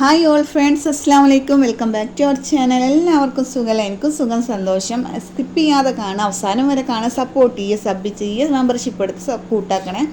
Hi all friends അസ്സാം വലൈക്കും welcome back to our channel എല്ലാവർക്കും സുഖമല്ല എനിക്കും സുഖം സന്തോഷം. സ്കിപ്പ് ചെയ്യാതെ കാണുക അവസാനം വരെ കാണാൻ സപ്പോർട്ട് ചെയ്യുക സബ് ചെയ്യുക മെമ്പർഷിപ്പ് എടുത്ത് കൂട്ടാക്കണേ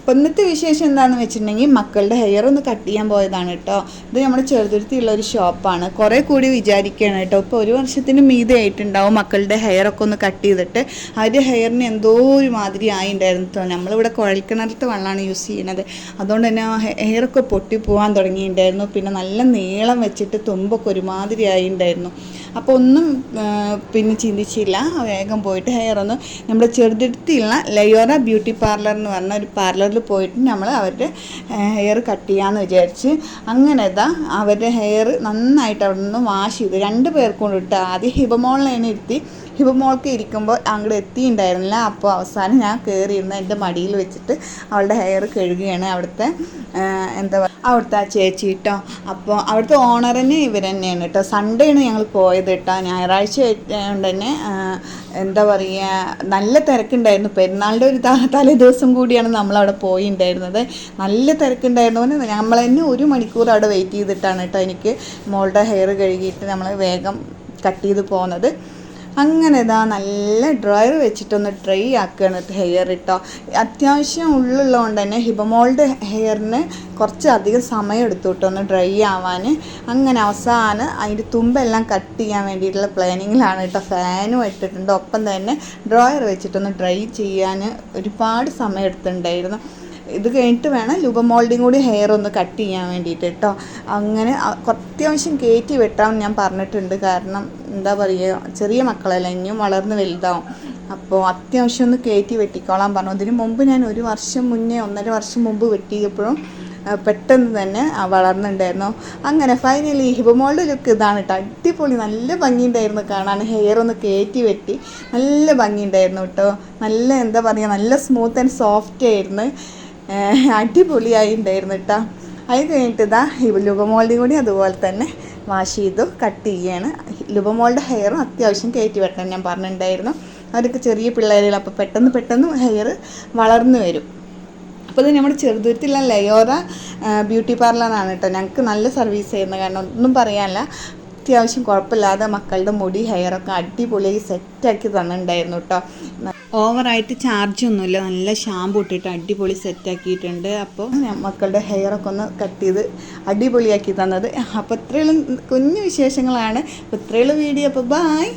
അപ്പോൾ ഇന്നത്തെ വിശേഷം എന്താണെന്ന് വെച്ചിട്ടുണ്ടെങ്കിൽ മക്കളുടെ ഹെയർ ഒന്ന് കട്ട് ചെയ്യാൻ പോയതാണ് കേട്ടോ ഇത് നമ്മുടെ ചെറുതുരുത്തിയുള്ള ഒരു ഷോപ്പാണ് കുറേ കൂടി വിചാരിക്കുകയാണ് കേട്ടോ ഇപ്പോൾ ഒരു വർഷത്തിന് മീതെ ആയിട്ടുണ്ടാവും മക്കളുടെ ഒക്കെ ഒന്ന് കട്ട് ചെയ്തിട്ട്. അവരുടെ ഹെയറിന് എന്തോ ഒരു മാതിരി ആയിണ്ടായിരുന്നു കേട്ടോ നമ്മളിവിടെ കുഴൽക്കിണറത്തെ വെള്ളമാണ് യൂസ് ചെയ്യുന്നത് അതുകൊണ്ട് തന്നെ ഹെയറൊക്കെ പൊട്ടി പോകാൻ തുടങ്ങിയിട്ടുണ്ടായിരുന്നു. പിന്നെ നല്ല നീളം വെച്ചിട്ട് തുമ്പൊക്കെ ഒരുമാതിരി ആയിണ്ടായിരുന്നു. അപ്പോൾ ഒന്നും പിന്നെ ചിന്തിച്ചില്ല. വേഗം പോയിട്ട് ഹെയർ ഒന്ന് നമ്മുടെ ചെറുതിരുത്തിയുള്ള ലയോറ ബ്യൂട്ടി പാർലർ എന്ന് പറഞ്ഞ ഒരു പാർലറിൽ പോയിട്ട് നമ്മൾ അവരുടെ ഹെയർ കട്ട് ചെയ്യാമെന്ന് വിചാരിച്ച് അങ്ങനെ ഇതാ അവരുടെ ഹെയർ നന്നായിട്ട് അവിടെ നിന്ന് വാഷ് ചെയ്തു. രണ്ട് പേർക്കും ഇട്ട് ആദ്യം ഹിബമോളിനെ ഇരുത്തി. ഹിബമോൾക്ക് ഇരിക്കുമ്പോൾ അങ്ങോട്ട് എത്തിയിട്ടുണ്ടായിരുന്നില്ല. അപ്പോൾ അവസാനം ഞാൻ കയറിയിരുന്ന എന്റെ മടിയിൽ വെച്ചിട്ട് അവളുടെ ഹെയർ കഴുകുകയാണ് അവിടുത്തെ എന്താ പറയുക അവിടുത്തെ ആ ചേച്ചി കേട്ടോ അപ്പോൾ അവിടുത്തെ ഓണറിന് ഇവർ തന്നെയാണ് കേട്ടോ സൺഡേ ആണ് ഞങ്ങൾ പോയത് കേട്ടോ ഞായറാഴ്ച കൊണ്ട് തന്നെ എന്താ പറയുക നല്ല തിരക്കുണ്ടായിരുന്നു. പെരുന്നാളിന്റെ ഒരു തലേ ദിവസം കൂടിയാണ് നമ്മളവിടെ പോയിണ്ടായിരുന്നത്. നല്ല തിരക്കുണ്ടായിരുന്നു. നമ്മൾ തന്നെ ഒരു മണിക്കൂർ അവിടെ വെയിറ്റ് ചെയ്തിട്ടാണ് കേട്ടോ എനിക്ക് മോളുടെ ഹെയർ കഴുകിയിട്ട് നമ്മൾ വേഗം കട്ട് ചെയ്ത് പോകുന്നത് അങ്ങനെ ഇതാ നല്ല ഡ്രയർ വെച്ചിട്ടൊന്ന് ഡ്രൈ ആക്കുകയാണ് ഹെയർ ഇട്ടോ. അത്യാവശ്യം ഉള്ളുള്ളതുകൊണ്ട് തന്നെ ഹിബമോളുടെ ഹെയറിന് കുറച്ച് അധികം സമയം എടുത്തു ഒന്ന് ഡ്രൈ ആവാൻ അങ്ങനെ അവസാനം അതിന്റെ തുമ്പെല്ലാം കട്ട് ചെയ്യാൻ വേണ്ടിയിട്ടുള്ള പ്ലാനിങ്ങിലാണ് കേട്ടോ ഫാനും ഇട്ടിട്ടുണ്ട്. ഒപ്പം തന്നെ ഡ്രോയർ വെച്ചിട്ടൊന്ന് ഡ്രൈ ചെയ്യാൻ ഒരുപാട് സമയം എടുത്തിട്ടുണ്ടായിരുന്നു. ഇത് കഴിഞ്ഞിട്ട് വേണം ലുബ മോൾഡിങ് കൂടി ഹെയർ ഒന്ന് കട്ട് ചെയ്യാൻ വേണ്ടിയിട്ട് കേട്ടോ അങ്ങനെ അത്യാവശ്യം കയറ്റി വെട്ടാൻ ഞാൻ പറഞ്ഞിട്ടുണ്ട്. കാരണം എന്താ പറയുക ചെറിയ മക്കളല്ല ഇനിയും വളർന്ന് വലുതാവും. അപ്പോൾ അത്യാവശ്യം ഒന്ന് കയറ്റി വെട്ടിക്കോളാൻ പറഞ്ഞു. അതിന് മുമ്പ് ഞാൻ ഒരു വർഷം മുന്നേ ഒന്നര വർഷം മുമ്പ് വെട്ടിയപ്പോഴും പെട്ടെന്ന് തന്നെ വളർന്നുണ്ടായിരുന്നു അങ്ങനെ ഫൈനലി ഹിബമോളുടെ ലുക്ക് ഇതാണ് കേട്ടോ അടിപൊളി നല്ല ഭംഗിയുണ്ടായിരുന്നു കാണാൻ. ഹെയർ ഒന്ന് കയറ്റി വെട്ടി. നല്ല ഭംഗിയുണ്ടായിരുന്നു കേട്ടോ നല്ല എന്താ പറയുക നല്ല സ്മൂത്ത് ആൻഡ് സോഫ്റ്റ് ആയിരുന്നു. അടിപൊളിയായി ഉണ്ടായിരുന്നു കേട്ടോ അത് കഴിഞ്ഞിട്ട് ഇതാ ലുബമോളുടെയും കൂടി അതുപോലെ തന്നെ വാഷ് ചെയ്തു കട്ട് ചെയ്യാണ്. ലുബമോളുടെ ഹെയറും അത്യാവശ്യം കയറ്റി വെക്കണം ഞാൻ പറഞ്ഞിട്ടുണ്ടായിരുന്നു. അവർക്ക് ചെറിയ പിള്ളേരുകൾ അപ്പോൾ പെട്ടെന്ന് പെട്ടെന്ന് ഹെയർ വളർന്നു വരും. അപ്പോൾ ഇത് നമ്മുടെ ചെറുതുരുത്തിലുള്ള ലയോറ ബ്യൂട്ടി പാർലറാണ് കേട്ടോ ഞങ്ങൾക്ക് നല്ല സർവീസ് ചെയ്യുന്നത് കാരണം ഒന്നും പറയാനില്ല. അത്യാവശ്യം കുഴപ്പമില്ലാതെ മക്കളുടെ മുടി ഹെയറൊക്കെ അടിപൊളിയായി സെറ്റാക്കി തന്നിട്ടുണ്ടായിരുന്നു കേട്ടോ ഓവറായിട്ട് ചാർജ് ഒന്നുമില്ല. നല്ല ഷാമ്പു ഇട്ടിട്ട് അടിപൊളി സെറ്റാക്കിയിട്ടുണ്ട് അപ്പോൾ മക്കളുടെ ഹെയറൊക്കെ ഒന്ന് കട്ട് ചെയ്ത് അടിപൊളിയാക്കി തന്നത്. അപ്പോൾ ഇത്രയുള്ള കുഞ്ഞു വിശേഷങ്ങളാണ്. അപ്പോൾ ഇത്രയുള്ള വീഡിയോ അപ്പോൾ ബായ്